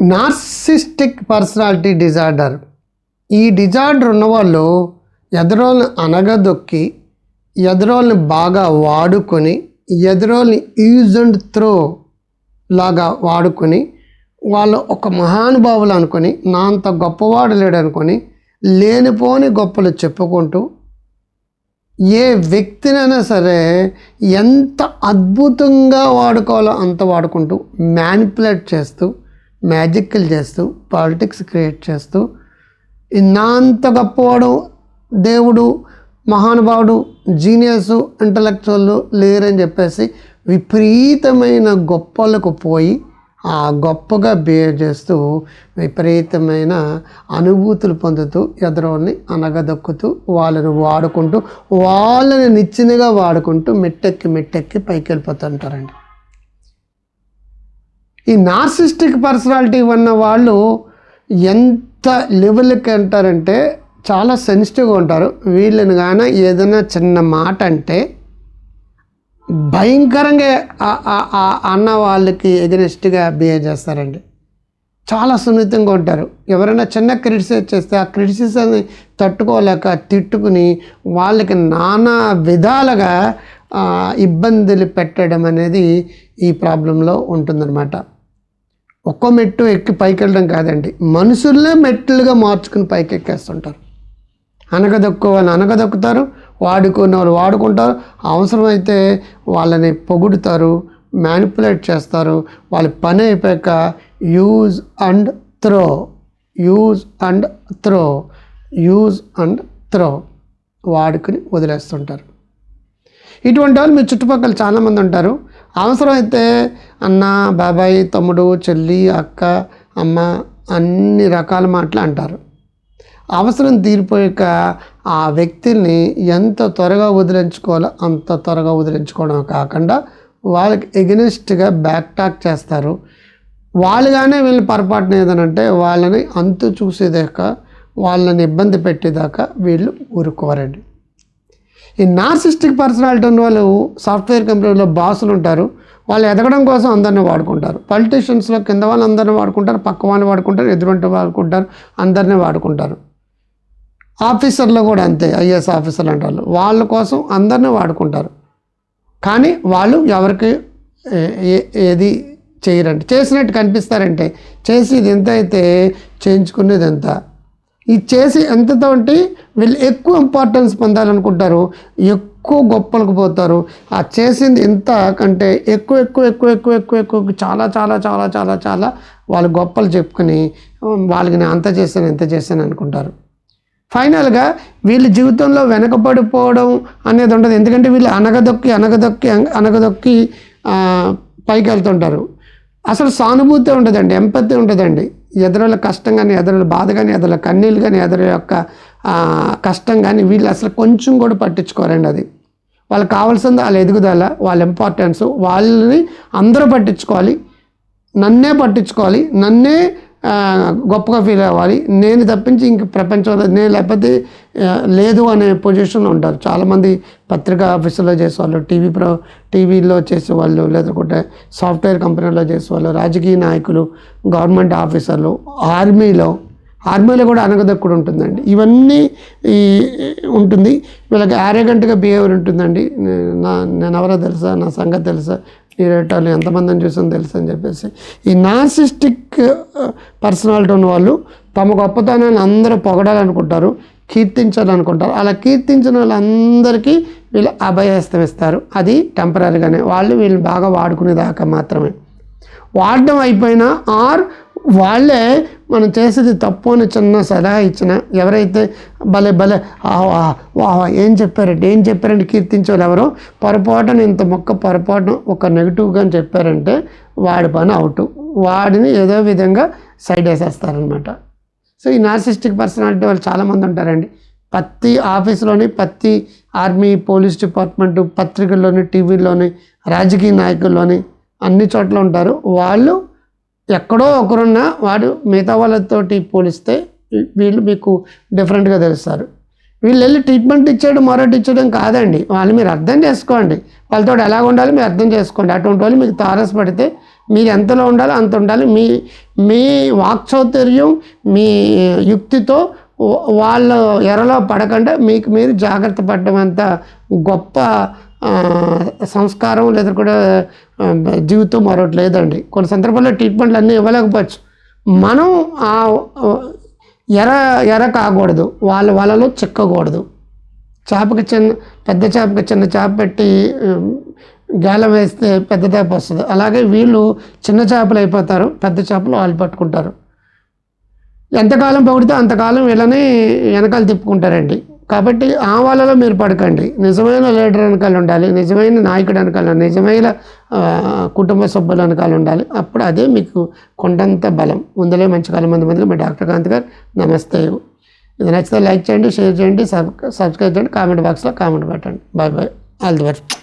Narcissistic personality disorder. ఈ disorder ఉన్నవాళ్ళు ఎదరోళ్ళని అనగదొక్కి ఎదరోళ్ళని బాగా వాడుకొని ఎదరోళ్ళని యూజ్ అండ్ త్రో లాగా వాడుకొని వాళ్ళు ఒక మహానుభావులు అనుకొని నా అంత గొప్పవాడు లేడు అనుకొని లేనిపోని గొప్పలు చెప్పుకుంటూ ఏ వ్యక్తినైనా సరే ఎంత అద్భుతంగా వాడుకోవాలో అంత వాడుకుంటూ మ్యానిపులేట్ చేస్తూ మ్యాజిక్లు చేస్తూ పాలిటిక్స్ క్రియేట్ చేస్తూ ఇన్నంత గొప్పవాడు దేవుడు మహానుభావుడు జీనియస్ ఇంటలెక్చువల్ లేరని చెప్పేసి విపరీతమైన గొప్పలకు పోయి ఆ గొప్పగా బిహేవ్ చేస్తూ విపరీతమైన అనుభూతులు పొందుతూ ఎదరోని అనగదొక్కుతూ వాళ్ళని వాడుకుంటూ వాళ్ళని నిచ్చినగా వాడుకుంటూ మెట్టెక్కి మెట్టెక్కి పైకి వెళ్ళిపోతుంటారండి ఈ నార్సిస్టిక్ పర్సనాలిటీ ఉన్న వాళ్ళు ఎంత లెవెల్కి అంటారంటే చాలా సెన్సిటివ్గా ఉంటారు. వీళ్ళని కానీ ఏదైనా చిన్న మాట అంటే భయంకరంగా అన్న వాళ్ళకి ఎగనెస్ట్గా బిహేవ్ చేస్తారండి. చాలా సున్నితంగా ఉంటారు. ఎవరైనా చిన్న క్రిటిసైజ్ చేస్తే ఆ క్రిటిసిజాన్ని తట్టుకోలేక తిట్టుకుని వాళ్ళకి నానా విధాలుగా ఇబ్బందులు పెట్టడం అనేది ఈ ప్రాబ్లంలో ఉంటుందన్నమాట. ఒక్కో మెట్టు ఎక్కి పైకి వెళ్ళడం కాదండి. మనుషుల్లే మెట్లుగా మార్చుకుని పైకి ఎక్కేస్తుంటారు అనగదొక్కు వాళ్ళు అనగదొక్కుతారు వాడుకున్న వాళ్ళు వాడుకుంటారు అవసరమైతే వాళ్ళని పొగుడుతారు మ్యానిపులేట్ చేస్తారు వాళ్ళ పని అయిపోయాక use and throw use and throw use and throw వాడుకుని వదిలేస్తుంటారు. ఇటువంటి వాళ్ళు మీ చుట్టుపక్కల చాలామంది ఉంటారు. అవసరమైతే అన్న బాబాయ్ తమ్ముడు చెల్లి అక్క అమ్మ అన్ని రకాల మాటలు అంటారు. అవసరం తీరిపోయాక ఆ వ్యక్తిని ఎంత త్వరగా వదిలించుకోవాలో అంత త్వరగా వదిలించుకోవడం కాకుండా వాళ్ళకి ఎగనెస్ట్గా బ్యాక్ టాక్ చేస్తారు. వాళ్ళుగానే వీళ్ళు పొరపాటున ఏదనంటే వాళ్ళని అంతు చూసేదాకా వాళ్ళని ఇబ్బంది పెట్టేదాకా వీళ్ళు ఊరుకోరండి. ఈ నార్సిస్టిక్ పర్సనాలిటీ ఉన్న వాళ్ళు సాఫ్ట్వేర్ కంపెనీలో బాసులు ఉంటారు. వాళ్ళు ఎదగడం కోసం అందరిని వాడుకుంటారు. పొలిటీషియన్స్లో కింద వాళ్ళు అందరిని వాడుకుంటారు. పక్క వాళ్ళు వాడుకుంటారు. ఎదురుంటే వాడుకుంటారు. అందరినీ వాడుకుంటారు. ఆఫీసర్లు కూడా అంతే. ఐఏఎస్ ఆఫీసర్లు అంటారు వాళ్ళ. కోసం అందరినీ వాడుకుంటారు. కానీ వాళ్ళు ఎవరికి ఏ- ఏది చేయరండి. చేసినట్టు కనిపిస్తారంటే చేసేది ఎంత అయితే చేయించుకునేది ఎంత? ఇది చేసి ఎంతతో వీళ్ళు ఎక్కువ ఇంపార్టెన్స్ పొందాలనుకుంటారు ఎక్కువ గొప్పలకు పోతారు. ఆ చేసింది ఎంత కంటే ఎక్కువ ఎక్కువ ఎక్కువ ఎక్కువ ఎక్కువ ఎక్కువ చాలా చాలా చాలా చాలా చాలా వాళ్ళు గొప్పలు చెప్పుకొని వాళ్ళకి నేను అంత చేశాను ఎంత చేశాను అనుకుంటారు. ఫైనల్గా వీళ్ళ జీవితంలో వెనకబడిపోవడం అనేది ఉండదు. ఎందుకంటే వీళ్ళు అనగదొక్కి అనగదొక్కి అనగదొక్కి పైకి వెళ్తుంటారు. అసలు సానుభూతి ఉండదండి ఎంపతి ఉండదండి. ఎదురుల కష్టం కానీ ఎదురుల బాధ కానీ ఎదురుల కన్నీళ్ళు కానీ ఎదురు యొక్క కష్టం కానీ వీళ్ళు అసలు కొంచెం కూడా పట్టించుకోరండి అది. వాళ్ళకి కావాల్సింది వాళ్ళ ఎదుగుదల వాళ్ళ ఇంపార్టెన్స్ వాళ్ళని అందరూ పట్టించుకోవాలి నన్నే పట్టించుకోవాలి నన్నే గొప్పగా ఫీల్ అవ్వాలి. నేను తప్పించి ఇంక ప్రపంచంలో నేను లేకపోతే లేదు అనే పొజిషన్లో ఉంటారు. చాలామంది పత్రికా ఆఫీసులో చేసేవాళ్ళు టీవీ ప్రో టీవీలో చేసేవాళ్ళు లేదంటే సాఫ్ట్వేర్ కంపెనీలో చేసేవాళ్ళు రాజకీయ నాయకులు గవర్నమెంట్ ఆఫీసర్లు ఆర్మీలో ఆర్మీలో కూడా అనగదక్కుడు ఉంటుందండి. ఇవన్నీ ఈ ఉంటుంది. వీళ్ళకి యారగెంట్గా బిహేవియర్ ఉంటుందండి. నా నేను ఎవరో తెలుసా నా సంగతి తెలుసా ఈ ఎంతమందిని చూసాను తెలుసు అని చెప్పేసి. ఈ నార్సిస్టిక్ పర్సనాలిటీ ఉన్న వాళ్ళు తమ గొప్పతనాన్ని అందరూ పొగడాలనుకుంటారు కీర్తించాలనుకుంటారు. అలా కీర్తించిన వాళ్ళందరికీ వీళ్ళు అభయస్తం ఇస్తారు. అది టెంపరీగానే వాళ్ళు వీళ్ళని బాగా వాడుకునేదాకా మాత్రమే. వాడడం అయిపోయినా ఆర్ వాళ్ళే మనం చేసేది తప్పు అని చిన్న సలహా ఇచ్చిన ఎవరైతే భలే భలే ఆహా వాహ్ ఏం చెప్పారంటే ఏం చెప్పారంటే కీర్తించేవాళ్ళు ఎవరో? పొరపాటున ఇంత మొక్క పొరపాటున ఒక నెగిటివ్గా అని చెప్పారంటే వాడి పని అవుట్. వాడిని ఏదో విధంగా సైడ్ వేసేస్తారనమాట సో ఈ నార్సిస్టిక్ పర్సనాలిటీ వాళ్ళు చాలామంది ఉంటారండి. ప్రతి ఆఫీస్లోని ప్రతి ఆర్మీ పోలీస్ డిపార్ట్మెంటు పత్రికల్లోని టీవీలోని రాజకీయ నాయకుల్లోని అన్ని చోట్ల ఉంటారు. వాళ్ళు ఎక్కడో ఒకరున్నా వాడు మిగతా వాళ్ళతోటి పోలిస్తే వీళ్ళు మీకు డిఫరెంట్గా తెలుస్తారు. వీళ్ళు వెళ్ళి ట్రీట్మెంట్ ఇచ్చేయడం మరొకటి ఇచ్చడం కాదండి. వాళ్ళు మీరు అర్థం చేసుకోండి. వాళ్ళతో ఎలా ఉండాలి మీరు అర్థం చేసుకోండి. అటువంటి వాళ్ళు మీకు తారస్ పడితే మీరు ఎంతలో ఉండాలో అంత ఉండాలి. మీ మీ వాక్చౌతర్యం మీ యుక్తితో వాళ్ళ ఎరలో పడకుండా మీకు మీరు జాగ్రత్త పడడం అంత గొప్ప సంస్కారం లేదా కూడా జీవితం మరొకటి లేదండి కొన్ని సందర్భాల్లో ట్రీట్మెంట్లు అన్నీ ఇవ్వలేకపోవచ్చు. మనం ఆ ఎర ఎర కాకూడదు. వాళ్ళ వలలో చిక్కకూడదు. చేపకి చిన్న పెద్ద చేపకి చిన్న చేప పెట్టి గాలం వేస్తే పెద్ద చేప వస్తుంది. అలాగే వీళ్ళు చిన్న చేపలు అయిపోతారు పెద్ద చేపలు వాళ్ళు పట్టుకుంటారు. ఎంతకాలం పొగిడితే అంతకాలం వీళ్ళని వెనకాల తిప్పుకుంటారండి. కాబట్టి ఆ వాళ్ళలో మీరు పడకండి. నిజమైన లీడర్ వెనకాల ఉండాలి నిజమైన నాయకుడు వెనకాల నిజమైన కుటుంబ సభ్యుల వెనకాల ఉండాలి. అప్పుడు అదే మీకు కొండంత బలం. ముందలే మంచి కాలం మంది మందిలో మీ డాక్టర్ కాంత్ గారు నమస్తే. ఇది నచ్చితే లైక్ చేయండి షేర్ చేయండి సబ్ సబ్స్క్రైబ్ చేయండి కామెంట్ బాక్స్లో కామెంట్ పెట్టండి. Bye bye. All the best.